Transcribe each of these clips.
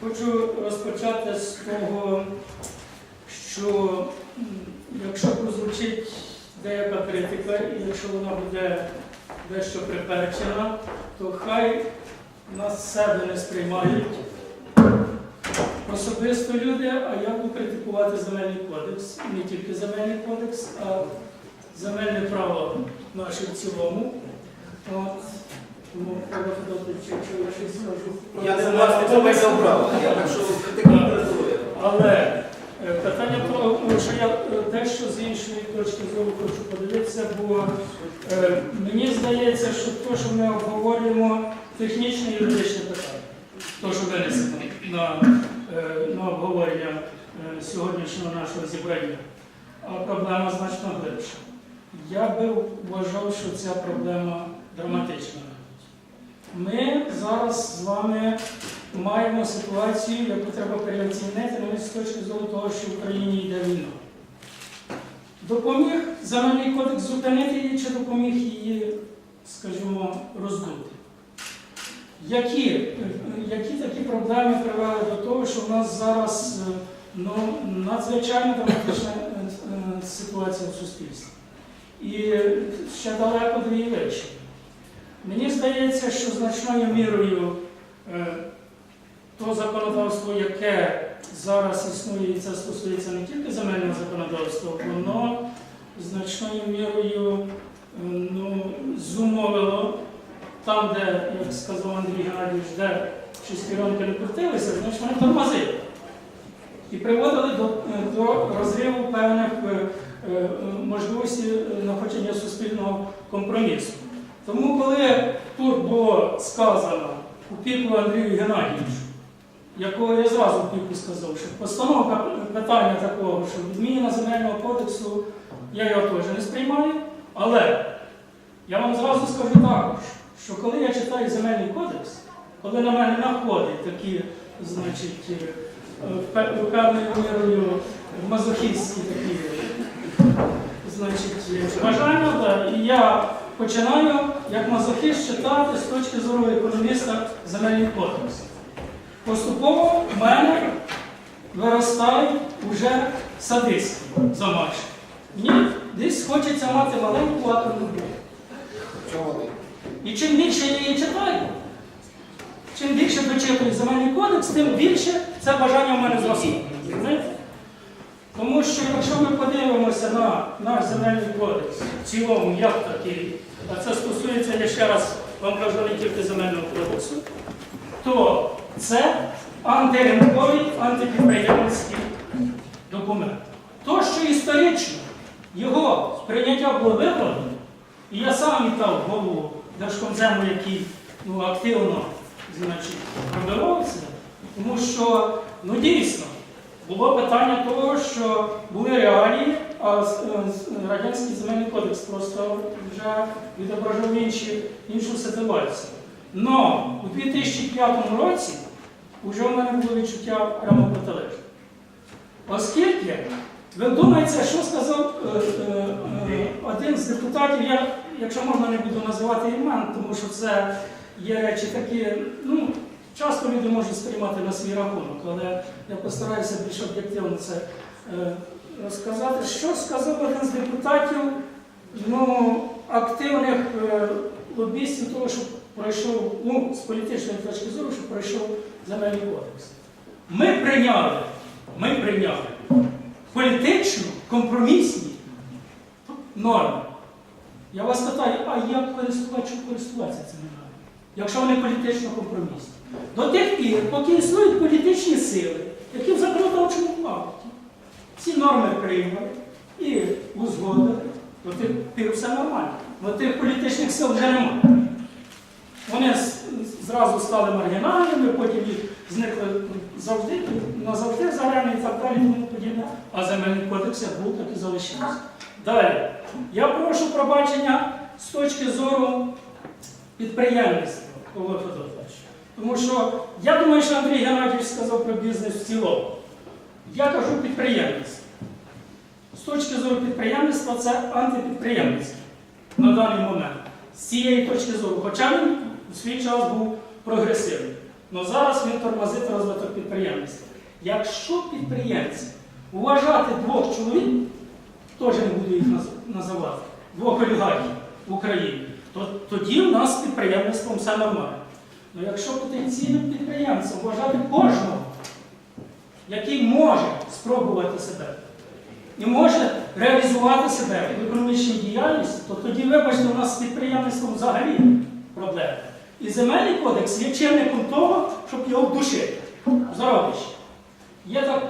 Хочу розпочати з того, що якщо прозвучить деяка критика, і якщо вона буде дещо приперчена, то хай нас себе не сприймають особисто люди, а я буду критикувати земельний кодекс, І не тільки земельний кодекс, а земельне право наше в цілому. От. Тому треба подати, якщо я щось скажу. про Я не земельний вас не кодекс. права, я так що. Але е, питання того, що я е, дещо з іншої точки зору хочу подивитися, бо е, мені здається, що те, що ми обговорюємо, технічне і юридичне питання, те, що винесено на, е, на обговорення е, сьогоднішнього нашого зібрання, а проблема значно глибша. Я би вважав, що ця проблема драматична. Ми зараз з вами маємо ситуацію, яку треба переоцінити навіть з точки зору того, що в Україні йде війна. Допоміг земельний кодекс зупинити її чи допоміг її, скажімо, роздути? Які, які такі проблеми привели до того, що в нас зараз е, ну, надзвичайно драматична е, е, ситуація в суспільстві? І ще далеко її вирішення. Мені здається, що значною мірою е, то законодавство, яке зараз існує, і це стосується не тільки земельного законодавства, воно значною мірою е, ну, зумовило там, де, як сказав Андрій Геннадійович, де шестеренки не крутилися, значить вони тормозили. І приводили до, до розриву певних е, е, можливостей знаходження суспільного компромісу. Тому, коли тут було сказано у Андрію Геннадійовичу, якого я зразу в піку сказав, що постановка питання такого, що відміна земельного кодексу, я його теж не сприймаю, але я вам зразу скажу також, що коли я читаю земельний кодекс, коли на мене находять такі, значить, е, певною мірою мазохістські такі значить, бажання, і я починаю як мазохіст читати з точки зору економіста земельний кодекс. Поступово в мене виростають вже садистські замашки. Мені десь хочеться мати маленьку атомну бомбу. І чим більше я її читаю, чим більше дочитую земельний кодекс, тим більше це бажання в мене зростає. Тому що якщо ми подивимося на наш земельний кодекс в цілому, як такий, а це стосується, я ще раз вам кажу, не тільки земельного кодексу, то це антиринковий, антипідприємницький документ. То, що історично його прийняття було виправдано, і я сам вітав голову Держкомзему, який ну, активно значить, пробивався, тому що ну, дійсно було питання того, що були реалії, а з- з- Радянський земельний кодекс просто вже відображав інші, іншу ситуацію. Но у 2005 році вже в мене було відчуття прямо протилежне. Оскільки, ви думаєте, що сказав е, е, е, один з депутатів, я, якщо можна, не буду називати імен, тому що це є речі такі, ну, часто люди можуть сприймати на свій рахунок, але я постараюся більш об'єктивно це е, розказати. Що сказав один з депутатів ну, активних е, лобістів того, що пройшов, ну, з політичної точки зору, що пройшов земельний кодекс. Ми прийняли, ми прийняли політично компромісні норми. Я вас питаю, а як користувачу користуватися цими нормами, якщо вони політично компромісні? До тих пір, поки існують політичні сили, які в законодавчому пакті ці норми прийняли і узгодили, до тих пір все нормально. Бо тих політичних сил вже немає. Вони зразу стали маргінальними, потім їх зникли завжди, назавжди зарани і так далі, тому подібне. А земельний кодекс як був, так і залишився. Далі. Я прошу пробачення з точки зору підприємництва. Тому що я думаю, що Андрій Геннадійович сказав про бізнес в цілому. Я кажу підприємництво. З точки зору підприємництва це антипідприємництво на даний момент. З цієї точки зору, хоча він у свій час був прогресивний. але зараз він тормозить розвиток підприємництва. Якщо підприємці вважати двох чоловік, теж не буду їх називати, двох олігархів в Україні, то тоді в нас з підприємництвом все нормально. Ну якщо потенційним підприємцем вважати кожного, який може спробувати себе і може реалізувати себе в економічній діяльності, то тоді, вибачте, у нас з підприємництвом взагалі проблеми. І земельний кодекс є чинником того, щоб його вдушити Заробище. Є так,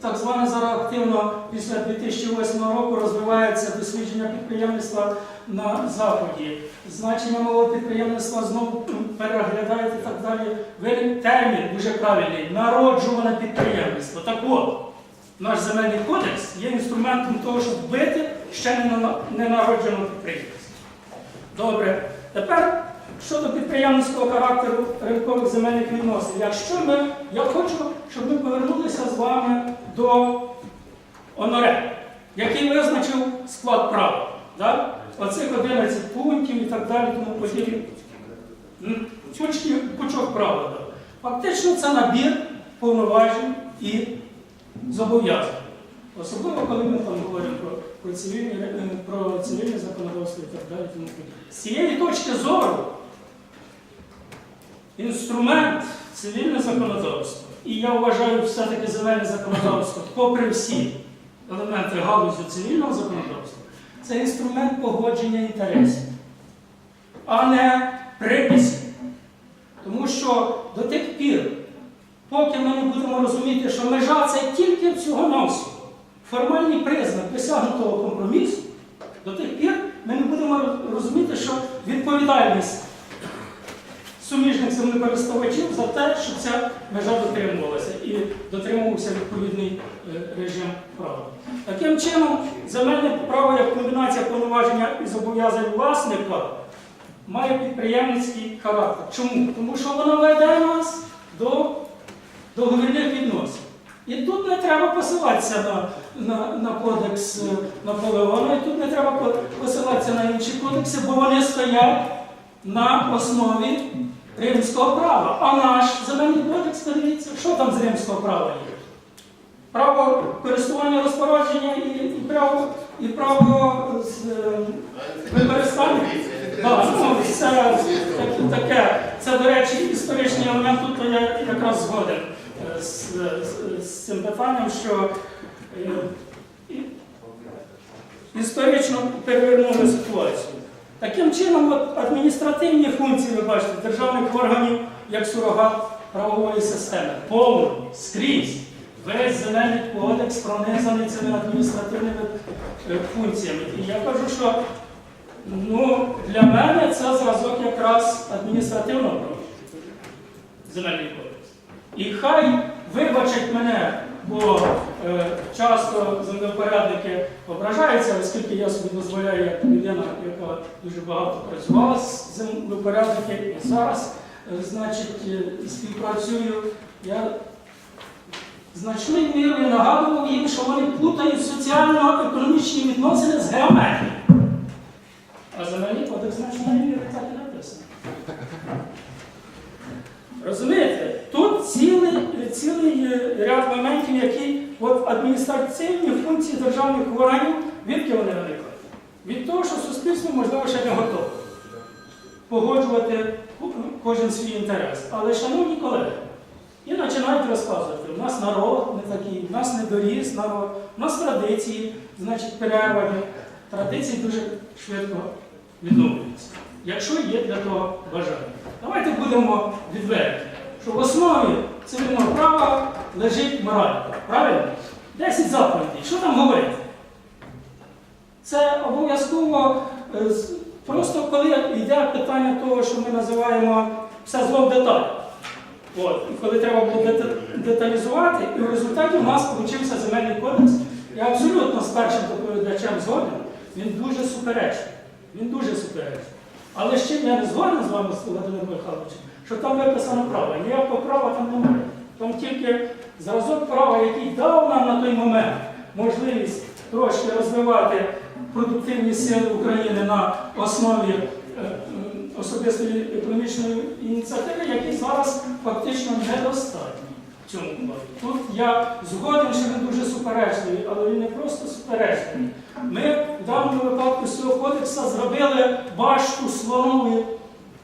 так зване зараз активно після 2008 року розвивається дослідження підприємництва на Заході. Значення малого підприємництва знову переглядають і так далі. Термін дуже правильний народжуване підприємництво. Так от, наш земельний кодекс є інструментом того, щоб вбити ще не на- ненародженого. Добре. Тепер щодо підприємницького характеру ринкових земельних відносин. Якщо ми, я хочу, щоб ми повернулися з вами до ОНОРЕ, який визначив склад права. Да? Оцих 11 пунктів і так далі, тому подібне. Пучок права. Да. Фактично це набір повноважень і зобов'язань. Особливо, коли ми там говоримо про, про, е, про цивільне законодавство і так далі. З цієї точки зору інструмент цивільне законодавство, і я вважаю все-таки земельне законодавство, попри всі елементи галузі цивільного законодавства, це інструмент погодження інтересів, а не приписів. Тому що до тих пір, поки ми не будемо розуміти, що межа це тільки всього навсього формальний признак досягнутого компромісу, до тих пір ми не будемо розуміти, що відповідальність суміжних землекористувачів за те, щоб ця межа дотримувалася і дотримувався відповідний е, режим права. Таким чином, земельне право як комбінація повноваження і зобов'язань власника має підприємницький характер. Чому? Тому що воно веде нас до договірних відносин. І тут не треба посилатися на, на, на кодекс е, Наполеона, і тут не треба посилатися на інші кодекси, бо вони стоять на основі римського права. А наш земельний кодекс, подивіться, що там з римського права є? Право користування розпорядження і, і право, і право з, е, використання. Так, ну, так- таке. Це, до речі, історичний елемент, тут я якраз згоден е, з, з, з цим питанням, що е, історично перевернули ситуацію. Таким чином, от, адміністративні функції, ви бачите, державних органів як сурогат правової системи. Повно, скрізь. Весь земельний кодекс пронизаний цими адміністративними е, функціями. І я кажу, що ну, для мене це зразок якраз адміністративного права. Земельний кодекс. І хай вибачать мене, бо е, часто землепорядники ображаються, оскільки я собі дозволяю, як людина, яка дуже багато працювала з землепорядниками, і зараз, е, значить, е, співпрацюю. Я значною мірою нагадував їм, що вони плутають соціально-економічні відносини з геометрією. А кодекс значною мірою так і написано. Розумієте, тут цілий, е, ряд моментів, які от адміністративні функції державних органів, відки вони виникають? Від того, що суспільство, можливо, ще не готове погоджувати кожен свій інтерес. Але, шановні колеги, і починають розказувати, у нас народ не такий, у нас не доріс народ, у нас традиції, значить, перервані. Традиції дуже швидко відновлюються, якщо є для того бажання. Давайте будемо відверті, що в основі цивільного права лежить мораль. Правильно? 10 заповідей. Що там говорити? Це обов'язково е, просто коли йде питання того, що ми називаємо все зло в деталях. От, і коли треба було деталізувати, і в результаті у нас вийшов земельний кодекс. Я абсолютно з першим доповідачем згоден, він дуже суперечний. Він дуже суперечний. Але з чим я не згоден з вами, Володимиром Михайловичем, що там виписано право. Ніякого права там немає. Там тільки зразок права, який дав нам на той момент можливість трошки розвивати продуктивні сили України на основі е, особистої економічної ініціативи, які зараз фактично недостатні цьому. Тут я згоден, що він дуже суперечливий, але він не просто суперечливий. Ми в даному випадку з цього кодексу зробили башту слонової,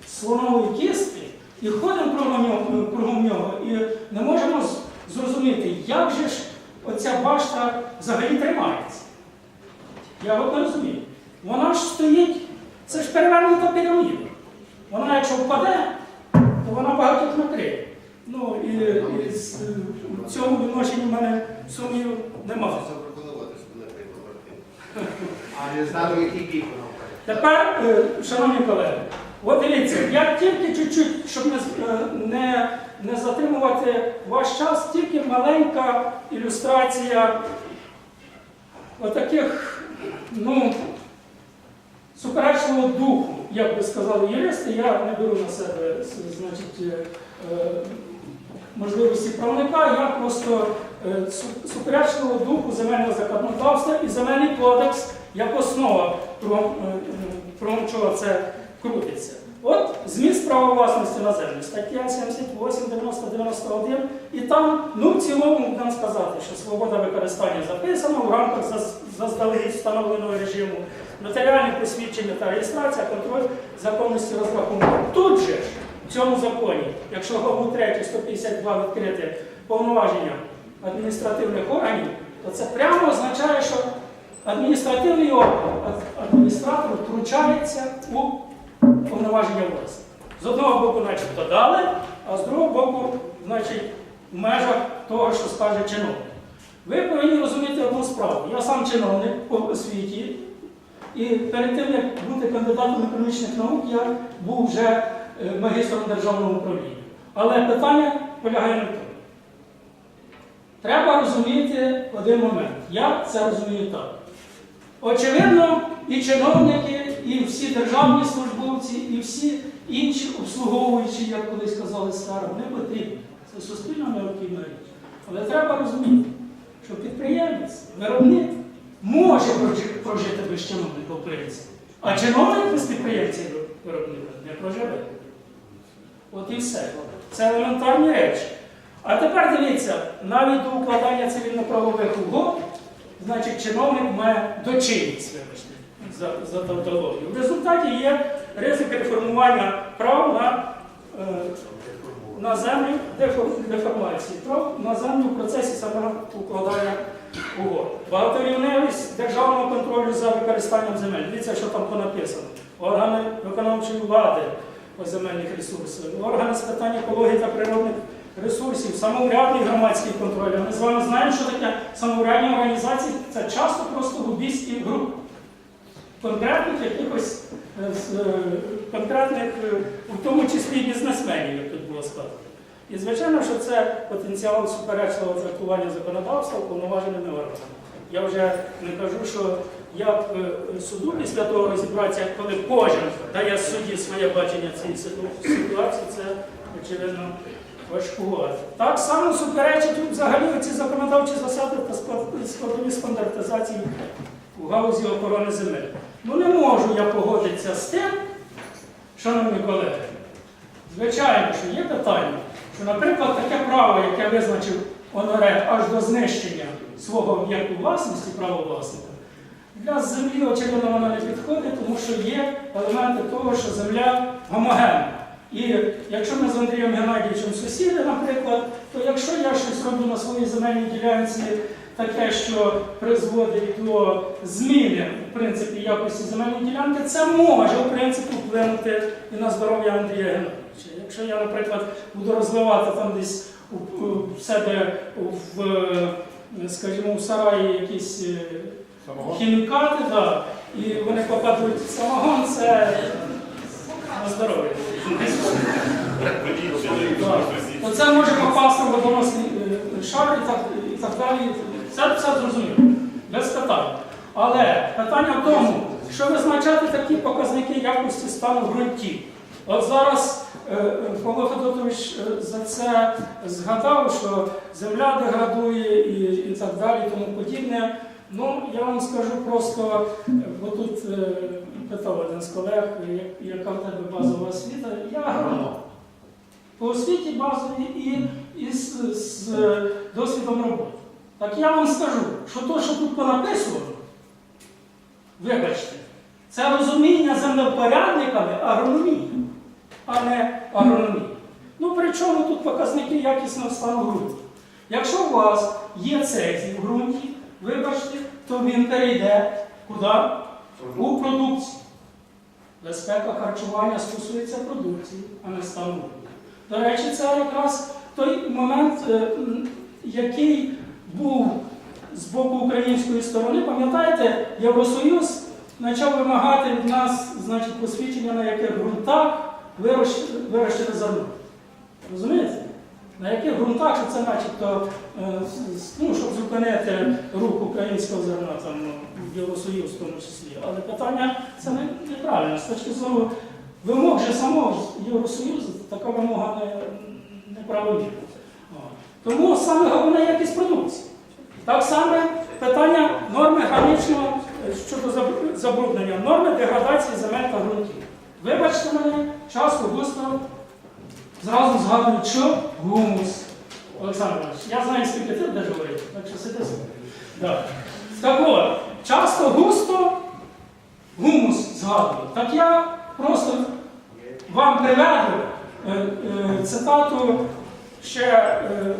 слонової кістки і ходимо кругом нього, кругом нього і не можемо зрозуміти, як же ж оця башта взагалі тримається. Я от не розумію. Вона ж стоїть, це ж перевернута піраміда. Вона, якщо впаде, то вона багатьох накриє. Ну і, і в цьому відношенні в мене сумнівів немає. Тепер, е, шановні колеги, от дивіться, я тільки чуть-чуть, щоб не, е, не, не затримувати ваш час, тільки маленька ілюстрація отаких, ну, суперечливого духу, як би сказали юристи, я не беру на себе значить, е, можливості правника, я просто е, су- суперечливого духу земельного законодавства і земельний кодекс як основа, чого це крутиться. От зміст права власності на землю, стаття 78, 90, 91, і там, ну в цілому будемо сказати, що свобода використання записана в рамках заздалегідь встановленого режиму, нотаріальне посвідчення та реєстрація, контроль законності розрахунку. Тут же в цьому законі, якщо главу 3 152 відкрити повноваження адміністративних органів, то це прямо означає, що адміністративний орган, адміністратор втручається у повноваження власті. З одного боку, начебто дали, а з другого боку, значить, в межах того, що скаже чиновник. Ви повинні розуміти одну справу. Я сам чиновник по освіті, і перед тим, як бути кандидатом економічних наук, я був вже е, магістром державного управління. Але питання полягає на тому. Треба розуміти один момент. Я це розумію так. Очевидно, і чиновники, державні службовці, і всі інші обслуговуючі, як колись казали старо, не потрібні. Це суспільно необхідна річ. Але треба розуміти, що підприємець, виробник може прожити без чиновника принципі. А чиновник без підприємця виробника не проживе. От і все. Це елементарні речі. А тепер дивіться, навіть до укладання цивільно-правових угод, значить, чиновник має дочинність, вибачте, за, за тавтологію. В результаті є ризик реформування прав на, е, на землю, дефор- деформації прав на землю в процесі самого укладання угод. Багаторівневість державного контролю за використанням земель. Дивіться, що там понаписано. Органи виконавчої влади по земельних ресурсах, органи з питань екології та природних ресурсів, самоврядний громадський контроль. Ми з вами знаємо, що таке самоврядні організації це часто просто лобістські групи конкретних якихось е, е, конкретних, е, в тому числі бізнесменів, як тут було сказано. І звичайно, що це потенціал суперечливого трактування законодавства уповноваженими органами. Я вже не кажу, що як е, суду після того розібратися, коли кожен дає судді своє бачення цієї ситуації, це очевидно важкувато. Так само суперечать взагалі ці законодавчі засади та складові стандартизації у галузі охорони земель. Ну не можу я погодитися з тим, шановні колеги. Звичайно, що є питання, що, наприклад, таке право, яке визначив Оноре аж до знищення свого об'єкту власності, права власника, для землі, очевидно, воно не підходить, тому що є елементи того, що земля гомогенна. І якщо ми з Андрієм Геннадійовичем сусіди, наприклад, то якщо я щось роблю на своїй земельній ділянці, таке, що призводить до зміни в принципі якості земельної ділянки, це може в принципі вплинути і на здоров'я Андрія Геннадійовича. Якщо я, наприклад, буду розвивати там десь у, себе в, е, скажімо, в сараї якісь е, хімікати, да, і вони попадуть в самогон, це на здоров'я. Так. То це може попасти в водоносний е, шар і так, і так далі. Це все зрозуміло, без питань. Але питання в тому, що визначати такі показники якості стану ґрунтів. От зараз е, Павло Федотович е, за це згадав, що земля деградує і, і так далі, і тому подібне. Ну, я вам скажу просто, бо тут е, питав один з колег, яка в тебе базова освіта. Я агроном. По освіті базовій і, і з, з досвідом роботи. Так я вам скажу, що то, що тут понаписувано, вибачте, це розуміння землепорядниками агрономії, а не агрономії. Ну, при чому тут показники якісного стану ґрунту? Якщо у вас є цезій в ґрунті, вибачте, то він перейде куди? У продукцію. Безпека харчування стосується продукції, а не стану ґрунту. До речі, це якраз той момент, е, який був з боку української сторони. Пам'ятаєте, Євросоюз почав вимагати від нас значить, посвідчення, на яких ґрунтах вирощ- вирощене зерно. Розумієте? На яких ґрунтах, що це начебто, е, ну, щоб зупинити рух українського зерна там, ну, в Євросоюз в тому числі. Але питання це неправильно. З точки зору вимог же самого Євросоюзу така вимога не, неправомірна. Тому саме головне якість продукції. Так само питання норми граничного е, щодо забруднення, норми деградації земель та ґрунтів. Вибачте мене, часто густо зразу згадують, що гумус. Олександр Іванович, я знаю, скільки ти будеш говорити, так що сиди. Да. Так от, часто густо гумус згадують. Так я просто вам приведу е, е, цитату ще е,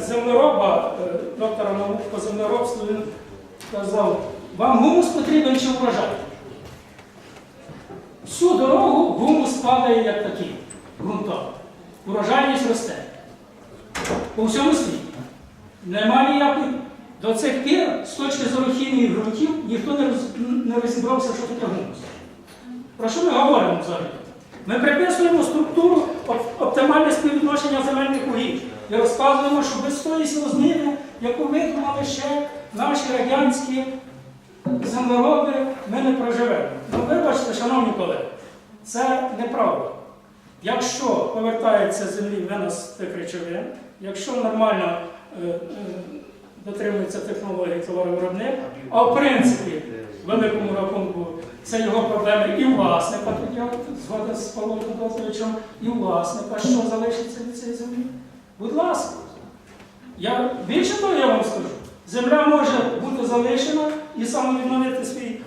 землероба, е, доктора наук по землеробству, він казав, вам гумус потрібен чи врожай? Всю дорогу гумус падає як такий, ґрунтовий. Урожайність росте. По всьому світі. Нема ніякої. До цих пір, з точки зору хімії ґрунтів, ніхто не розібрався, що таке гумус. Про що ми говоримо взагалі? Ми приписуємо структуру оп- оптимальне співвідношення земельних угідь і розказуємо, що без тої сілозміни, яку видумали ще наші радянські землероби, ми не проживемо. Ну, вибачте, шановні колеги, це неправда. Якщо повертається землі винос тих речовин, якщо нормально е, е, дотримується технології товаровиробник, а в принципі, великому рахунку, це його проблеми і власника, тут я згоден з Павлом Федотовичем, і власника, що залишиться від цієї землі. Будь ласка. Я, більше того я вам скажу, земля може бути залишена і самовідновити свій,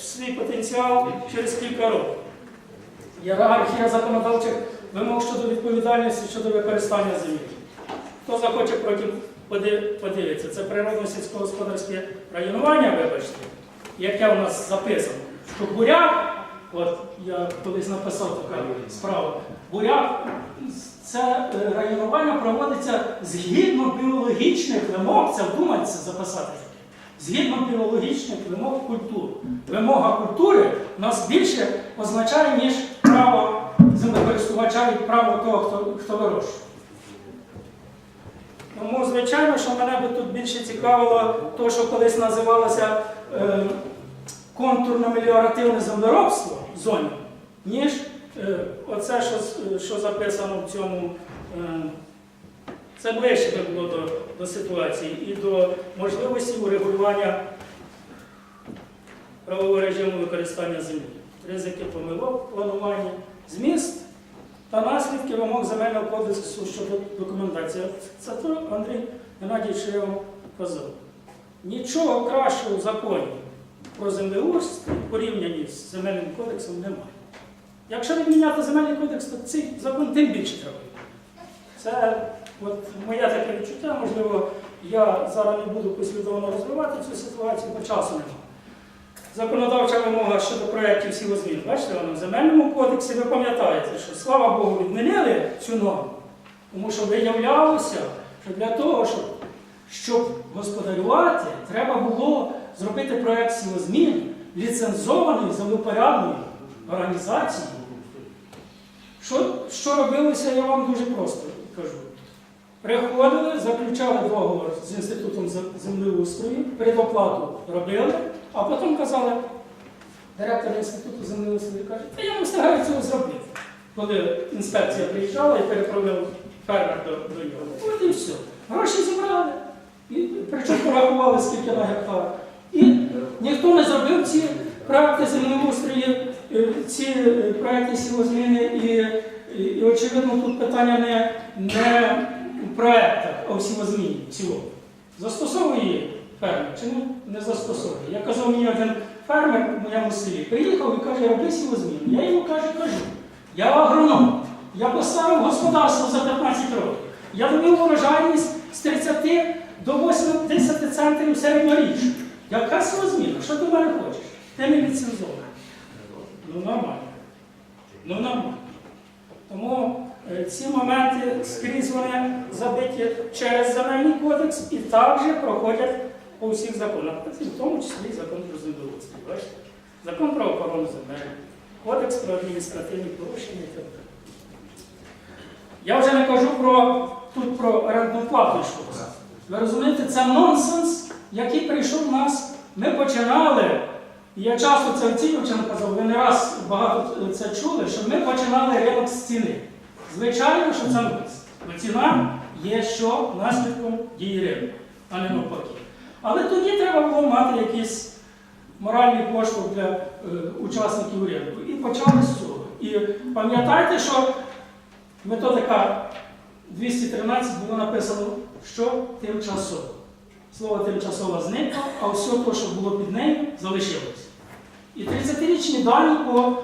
свій потенціал через кілька років. Ієрархія законодавчих вимог щодо відповідальності щодо використання землі. Хто захоче потім поди- подивитися, це природно-сільськогосподарське районування, вибачте, яке у нас записано, що буряк, от я колись написав така справа, буряк, це е, районування проводиться згідно біологічних вимог, це вдумайтеся записати. Згідно біологічних вимог культури. Вимога культури у нас більше означає, ніж право землекористувача і право того, хто, хто вирощує. Тому, звичайно, що мене би тут більше цікавило те, що колись називалося е, контурно-меліоративне землеробство в зоні, ніж е, оце, що, що записано в цьому. Е, це ближче би було до, до ситуації і до можливості урегулювання правового режиму використання землі, ризики помилок, планування, зміст та наслідки вимог земельного кодексу щодо документації. Це то, Андрій Геннадійович, я вам казав. Нічого кращого в законі про землеустрій порівнянні з земельним кодексом немає. Якщо відміняти земельний кодекс, то цей закон тим більше треба. Це от моє таке відчуття, можливо, я зараз не буду послідовно розвивати цю ситуацію, бо часу немає. Законодавча вимога щодо проєктів сілозмін. Бачите, воно в земельному кодексі ви пам'ятаєте, що слава Богу, відмінили цю норму. Тому що виявлялося, що для того, щоб, щоб господарювати, треба було зробити проєкт сілозмін ліцензованої землепорядної організації. Що, що робилося, я вам дуже просто кажу. Приходили, заключали договор з інститутом зем- землеустрою, предоплату робили, а потім казали, директор інституту землеустрою каже, та я не встигаю цього зробити. Коли інспекція приїжджала і переправляв фермер до, до нього. От і все. Гроші зібрали. І, при Причому порахували скільки на гектар. І ніхто не зробив ці проекти землеустрої, е, ці е, проекти сілозміни і, і, і, очевидно тут питання не, не в проектах, а в сілозміні в цілому. Застосовує фермер чи не, застосовує? Я казав мені один фермер в моєму селі, приїхав і каже, роби сілозміну. Я йому кажу, кажу, я агроном, я поставив господарство за 15 років. Я довів урожайність з 30 до 80 центрів середньоріччя. Яка сілозміна? Що ти мене хочеш? Ти не ліцензований. Ну нормально. Ну нормально. Тому е, ці моменти скрізь вони забиті через земельний кодекс і також проходять по всіх законах, в тому числі і закон про землеустрій. Бачите? Закон про охорону земель, кодекс про адміністративні порушення і так далі. Я вже не кажу про тут про орендну плату йшлося. Ви розумієте, це нонсенс, який прийшов в нас. Ми починали, і я часто це оцінювачам казав, ви не раз багато це чули, що ми починали ринок з ціни. Звичайно, що це нонсенс. Бо ціна є що наслідком дії ринку, а не навпаки. Але тоді треба було мати якийсь моральний поштовх для е, учасників ринку. І почали з цього. І пам'ятайте, що методика 213 було написано, що тимчасово. Слово тимчасово зникло, а все те, що було під нею, залишилося. І 30-річні дані по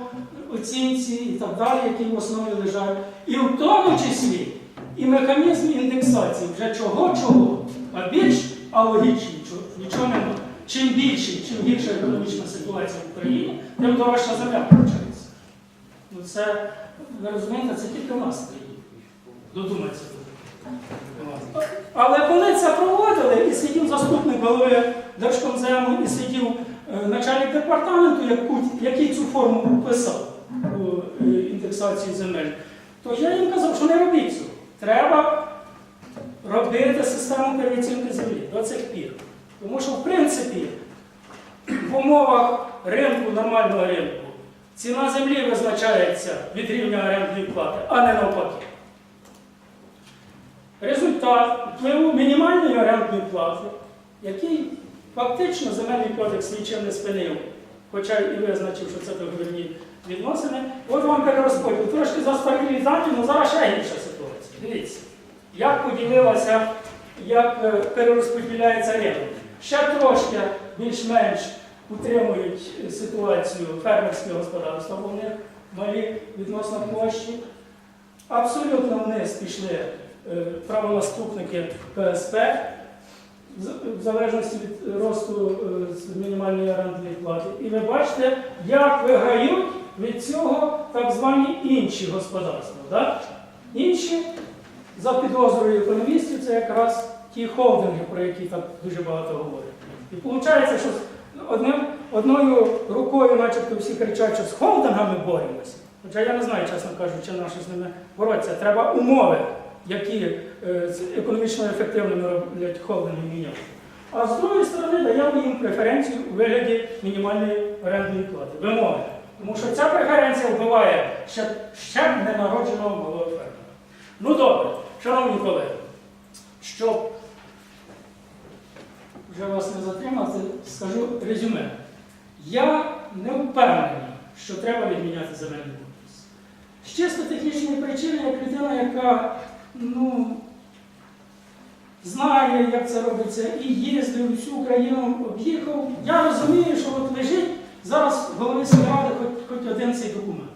оцінці і так далі, які в основі лежать. І в тому числі і механізм індексації вже чого-чого, а більш алогічні, чого- нічого немає. Чим більше, чим гірша економічна ситуація в Україні, тим дорожча земля получається. Ну це, ви розумієте, це тільки в нас країні. Додумайтеся. Але коли це проводили, і сидів заступник голови Держкомзему, і сидів е, начальник департаменту, який цю форму писав у е, індексації земель, то я їм казав, що не робіть цього. Треба робити систему переоцінки землі до цих пір. Тому що, в принципі, в умовах ринку, нормального ринку, ціна землі визначається від рівня орендної плати, а не навпаки. Результат впливу мінімальної орендної плати, який фактично земельний кодекс нічим не спинив, хоча і визначив, що це договірні відносини. От вам перерозподіл. Трошки застарілі дані, але зараз ще гірша ситуація. Дивіться, як поділилася, як е, перерозподіляється ринок. Ще трошки більш-менш утримують е, ситуацію фермерські господарства, бо в них малі відносно площі. Абсолютно вниз пішли е, правонаступники ПСП, в залежності від росту е, мінімальної орендної плати. І ви бачите, як виграють від цього так звані інші господарства. Да? Інші, за підозрою економістів, це якраз ті холдинги, про які так дуже багато говорять. І виходить, що одним, одною рукою, начебто, всі кричать, що з холдингами боремося. Хоча я не знаю, чесно кажучи, на що з ними боротися. Треба умови, які е, економічно ефективними роблять холдинги міняти. А з другої сторони даємо їм преференцію у вигляді мінімальної орендної плати. Вимоги. Тому що ця преференція вбиває ще, ще ненародженого малого фермера. Ну добре, шановні колеги, щоб вже вас не затримати, скажу резюме. Я не впевнений, що треба відміняти земельний кодекс. З чисто технічної причини, як людина, яка ну, знає, як це робиться, і їздив всю Україну об'їхав, я розумію, що от лежить зараз в голові сільради хоч, хоч один цей документ.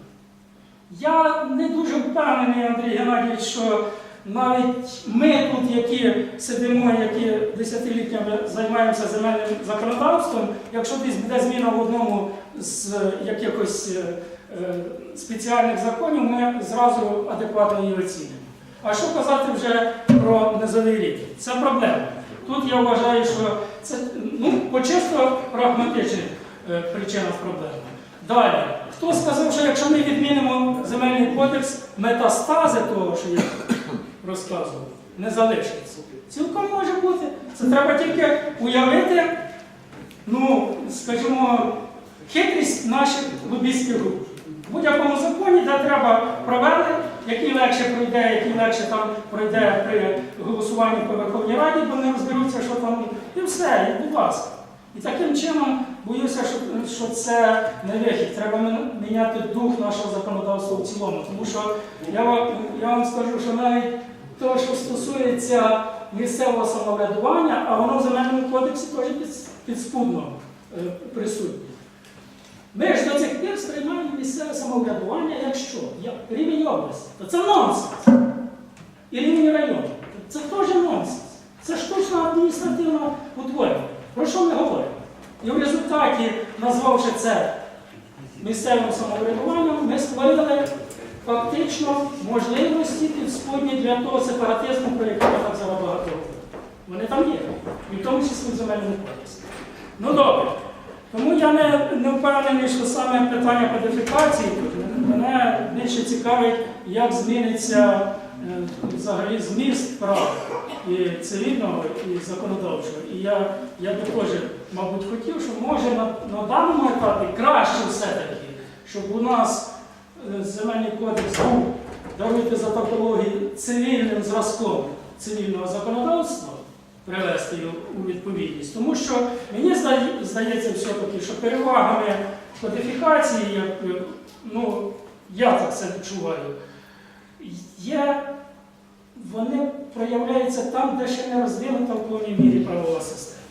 Я не дуже впевнений, Андрій Геннадійович, що навіть ми тут, які сидимо, які десятиліттями займаємося земельним законодавством, якщо десь буде зміна в одному з якихось е, е, спеціальних законів, ми зразу адекватно її оцінимо. А що казати вже про низовий рік? Це проблема. Тут я вважаю, що це ну, по чисто прагматичних е, причинах проблеми. Далі, хто сказав, що якщо ми відмінимо земельний кодекс, метастази того, що я розказував, не залишиться. Цілком може бути. Це треба тільки уявити, ну, скажімо, хитрість наших лобістських груп. В будь-якому законі, де треба провели який легше пройде, який легше там пройде при голосуванні по Верховній Раді, бо не розберуться, що там. І все, і будь ласка. І таким чином боюся, що, що це не вихід. Треба міняти дух нашого законодавства в цілому. Тому що я я вам скажу, що навіть те, що стосується місцевого самоврядування, а воно в земельному кодексі теж підспудно е, присутнє. Ми ж до цих пір сприймаємо місцеве самоврядування як що? Як рівень області. То це нонсенс. І рівень району. Це теж нонсенс. Це штучно адміністративне утворення. Про що ми говоримо? І в результаті, назвавши це місцевим самоврядуванням, ми створили фактично можливості підсподні для того сепаратизму, про який ми так зараз багато. Вони там є, і в тому числі в земельному кодексі. Ну добре. Тому я не, не впевнений, що саме питання кодифікації мене більше цікавить, як зміниться е, взагалі зміст прав і цивільного, і законодавчого. І я, я би мабуть, хотів, що може на, на даному етапі краще все-таки, щоб у нас земельний кодекс був, даруйте за тавтологію, цивільним зразком цивільного законодавства привести його у відповідність. Тому що мені здається все-таки, що перевагами кодифікації, як, е, ну, я так це відчуваю, є, вони проявляються там, де ще не розвинута в повній мірі правова система.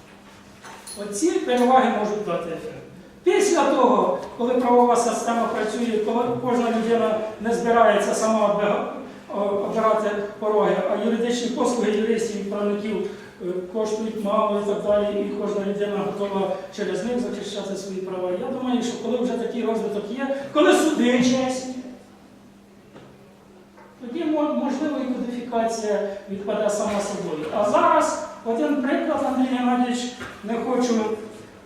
Оці переваги можуть дати ефект. Після того, коли правова система працює, коли кожна людина не збирається сама обирати пороги, а юридичні послуги юристів і правників е, коштують мало і так далі, і кожна людина готова через них захищати свої права. Я думаю, що коли вже такий розвиток є, коли суди чесні, тоді можливо і кодифікація відпаде сама собою. А зараз один приклад, Андрій Геннадійович, не хочу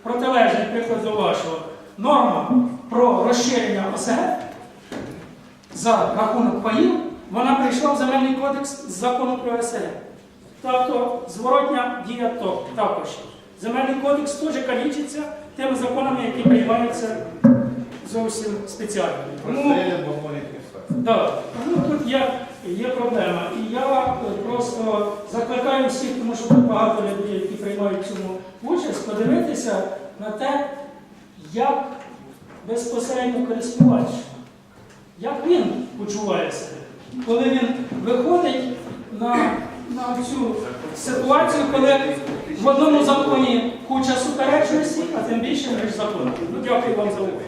протилежний приклад до вашого. Норма про розширення ОСГ за рахунок паїв, вона прийшла в земельний кодекс з закону про ОСГ. Тобто зворотня дія також. Земельний кодекс теж калічиться тими законами, які приймаються зовсім спеціально. Тому так, тому тут є, є проблема. І я е, просто закликаю всіх, тому що тут багато людей, які приймають цьому участь, подивитися на те, як безпосередньо користувач, як він почуває себе, коли він виходить на, на цю ситуацію, коли в одному законі куча суперечностей, а тим більше між законами. Ну, дякую вам за увагу.